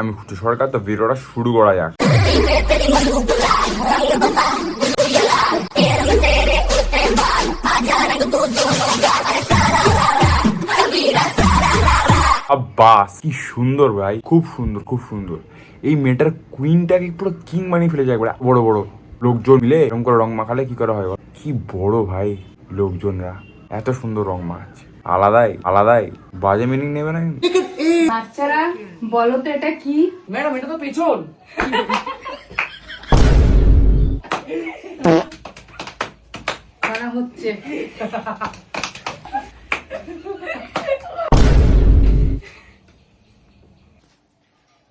আমি সরকার, তো ভিডিওটা শুরু করা যাক। বাস কি সুন্দর ভাই, খুব সুন্দর খুব সুন্দর। এই মেয়েটার কুইনটাকে পুরো কিং বানিয়ে ফেলেছে একবার, বড় বড়। লোকজন মিলে এরকম করে রং মাখালে কি করা হয়? কি বড় ভাই লোকজনরা, এত সুন্দর রং মাখাচ্ছে। আলাদাই আলাদাই। বাজে মিনিং নেবে না। বাচ্চারা বলো তো এটা কি? ম্যাডাম এটা তো পেছন। হচ্ছে।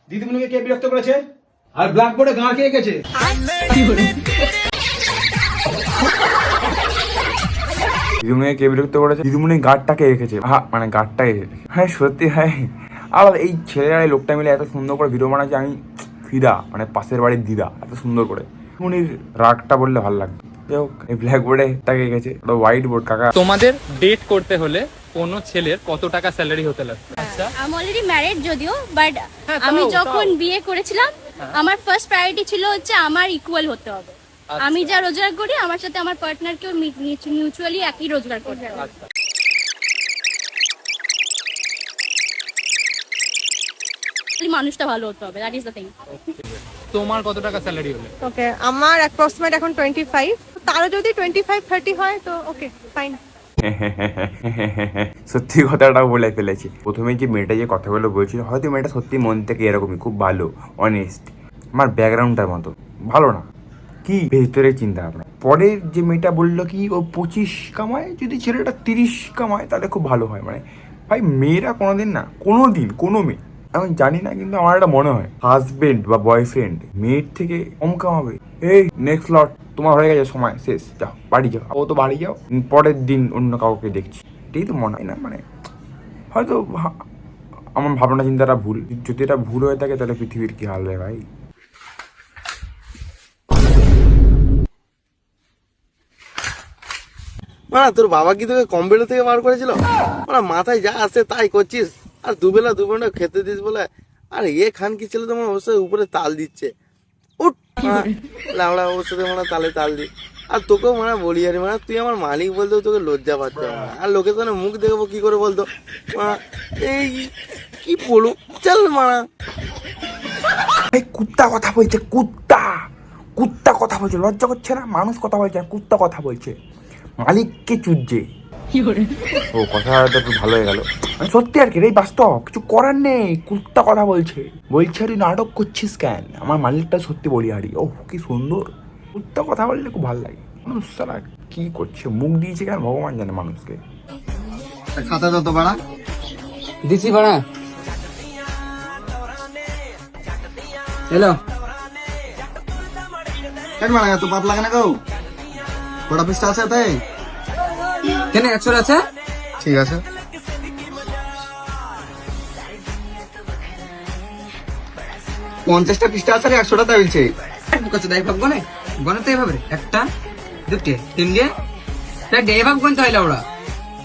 দিদিমণিকে কে বিরক্ত করেছে? আর ব্ল্যাকবোর্ডে গাঁ কে এঁকেছে? দিদিমণি কে বিরক্ত করেছে? দিদিমণি গার্ডটাকে রেখেছে হ্যাঁ মানে রেখেছে হ্যাঁ সত্যি হ্যাঁ। আলাদা এই ছেলেরা এই লোকটা মিলে এত সুন্দর করে ভিডিও বানাচ্ছে আমি ফিদা মানে পাশের বাড়ির দিদা এত সুন্দর করে। দিদিমণির রাগটা বললে ভালো লাগতো। যাই হোক এই ব্ল্যাকবোর্ডে তাকে রেখেছে হোয়াইট বোর্ড কাকা। তোমাদের ডেট করতে হলে কোনো ছেলের কত টাকা স্যালারি হতে লাগবে? আচ্ছা আমি অলরেডি ম্যারিড যদিও বাট হ্যাঁ, আমি যখন বিয়ে করেছিলাম আমার ফার্স্ট প্রায়োরিটি ছিল হচ্ছে আমার ইকুয়াল হতে হবে। আচ্ছা। আমি যা রোজগার করি আমার সাথে আমার পার্টনার পার্টনারকেও মিউচুয়ালি একই রোজগার করতে হবে আচ্ছা খালি মানুষটা ভালো হতে হবে দ্যাট ইজ দ্য থিং তোমার কত টাকা স্যালারি হলে? ওকে আমার অ্যাপ্রক্সিমেট এখন টোয়েন্টি ফাইভ তারও যদি টোয়েন্টি ফাইভ থার্টি হয় তো ওকে ফাইন সত্যি কথাটা বলে ফেলেছে। প্রথমে যে মেয়েটা যে কথাগুলো বলছিল হয়তো মেয়েটা সত্যি মন থেকে এরকমই খুব ভালো অনেস্ট আমার ব্যাকগ্রাউন্ডটার মতো ভালো না। কি ভেতরে চিন্তা ভাবনা। পরে যে মেয়েটা বলল কি ও পঁচিশ কামায় যদি ছেলেটা তিরিশ কামায় তাহলে খুব ভালো হয়। মানে ভাই মেয়েরা কোনোদিন না কোনো দিন কোনো মেয়ে আমি জানি না, কিন্তু আমার একটা মনে হয়। হাজবেন্ড বা বয়ফ্রেন্ড মেয়ের থেকে কম কামাবে এই নেক্সট লট তোমার হয়ে গেছে সময়, শেষ, যাও, বাড়ি যাও। ও তো বাড়ি যাও পরের দিন অন্য কাউকে দেখছি। এটাই তো মনে হয় না মানে হয়তো আমার ভাবনা চিন্তাটা ভুল। যদি এটা ভুল হয়ে থাকে, তাহলে পৃথিবীর কি হাল রে ভাই? তোর বাবা কি তোকে কম বেলা থেকে বার করেছিল? মাথায় যা আসে তাই করছিস। আর দুবেলা দুবেলা খেতে দিস বলে আর এ খান কি ছেলে তোমার অবশ্যই উপরে তাল দিচ্ছে? উঠ লাউড়া ওর সাথে মানে তালে তাল দি। আর তোকেও মানে বলি আরে মানে তুই আমার মালিক বলতেও তোকে লজ্জা পাচ্ছে। আর লোকের সামনে মুখ দেখব কি করে বলতো? মারা, এই কি বলু চল মারা এই কুত্তা কথা বলছে কুত্তা। কুত্তা কথা বলছে লজ্জা করছে না? মানুষ কথা বলছে আর কুত্তা কথা বলছে। মালিককে চুজছে ও কথাটা তো একটু ভালো হয়ে গেল। সত্যি আর কি রে বাস্তব কিছু করার নেই কুত্তা কথা বলছে। বলছে আরে নাটক করছিস কেন? আমার মালিকটা সত্যি বলি আরি ও কি সুন্দর কুত্তা কথা বললে খুব ভালো লাগে। মানুষ সারা কি করছে মুখ দিয়েছে কেন? ভগবান জানে মানুষকে। খাতা তো বাড়া। দিছি ভাড়া হ্যালো। কেন মারা এত পাপ লাগে না গো? কটা পিসটা আছে তাই? কেন একশো আছে? ঠিক আছে। পঞ্চাশটা পিসটা আছে আর একশোটা তাই বলছে দেয় ভাগ গনে গনে তো এভাবে। রে। একটা দুটে তিনটে। চারটে এভাগ গনতে হয় ওরা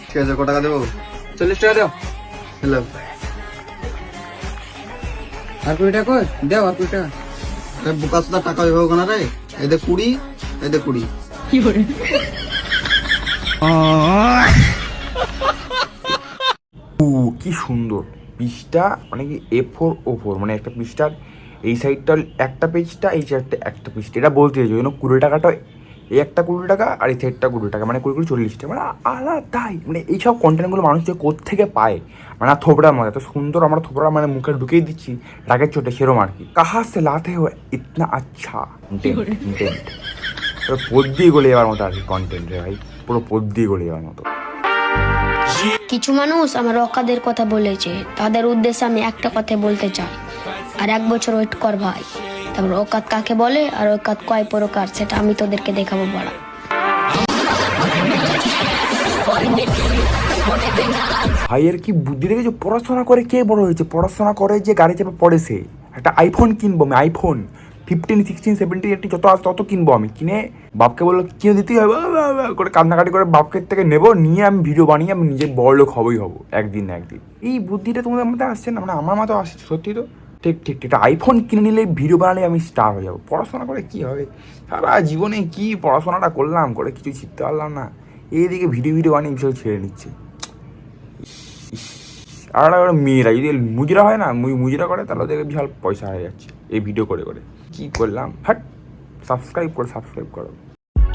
ঠিক আছে কত টাকা দেবো? চল্লিশ টাকা দাও। হ্যালো। আর কুড়ি টাকা কই? দাও আর কুড়ি টাকা। বোকা সুদা টাকা ওইভাবে না রে। এদের কুড়ি এদের কুড়ি। কি ও কি সুন্দর। পিসটা মানে কি এ ফোর ও ফোর মানে একটা পিসটার এই সাইডটা একটা পেজটা এই সাইডটা একটা পিসটা এটা বলতে চাইছি যেন কুড়ি টাকাটা এই একটা কুড়ি টাকা আর এই সাইডটা কুড়ি টাকা মানে কুড়ি কুড়ি চল্লিশ টাকা। মানে আলাদাই। মানে এইসব কন্টেন্টগুলো মানুষ যে থেকে পায়? মানে আর থোপড়ার মধ্যে এত সুন্দর আমরা থোপড়া মানে মুখে ঢুকিয়ে দিচ্ছি রাগের চোটে সেরম আর কি। কাহা সে লাতে হো ইতনা আচ্ছা কন্টেন্ট পুরো পদ দিয়ে গলে যাওয়ার মতো আর কি কন্টেন্ট রে ভাই। পুরো পদ দিয়ে গলে যাওয়ার মতো। কিছু মানুষ আমার অকাদের কথা বলেছে। তাদের উদ্দেশ্যে আমি একটা কথা বলতে চাই। আর এক বছর ওয়েট কর ভাই। তারপর ওকাত কাকে বলে আর ওকাত কয় প্রকার, সেটা আমি তোদেরকে দেখাবো বড়া। ভাইয়ের কি বুদ্ধি দেখেছ? পড়াশোনা করে কে বড় হয়েছে? পড়াশোনা করে যে গাড়ি চেপে পড়ে সে একটা আইফোন কিনবো আমি iPhone fifteen sixteen seventeen eighty যত আসে তত কিনবো আমি। কিনে বাপকে বলল, কিনে দিতেই হবে? করে কান্নাকাটি করে বাপকে থেকে নেব, নিয়ে আমি ভিডিও বানিয়ে আমি নিজে বড় লোক হবই হব, একদিন না একদিন। এই বুদ্ধিটা তোমাদের মধ্যে আসছে না? মানে আমার মাথায় আসছে, সত্যি তো? ঠিক ঠিক ঠিক আইফোন কিনে নিলে ভিডিও বানালে আমি স্টার হয়ে যাবো পড়াশোনা করে কি হবে সারা জীবনে কি পড়াশোনাটা করলাম করে কিছু শিখতে পারলাম না এইদিকে ভিডিও ভিডিও বানিয়ে বিষয় ছেড়ে নিচ্ছে আর একটা মেয়েরা যদি মুজরা হয় না মুই মুজরা করে তাহলে ওদেরকে বিশাল পয়সা হয়ে যাচ্ছে এই ভিডিও করে করে কি করলাম হাট সাবস্ক্রাইব করে সাবস্ক্রাইব করো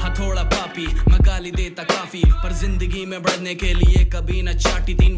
हथौड़ा पापी मैं गाली देता काफी पर जिंदगी में बढ़ने के लिए कभी न चाटी तीन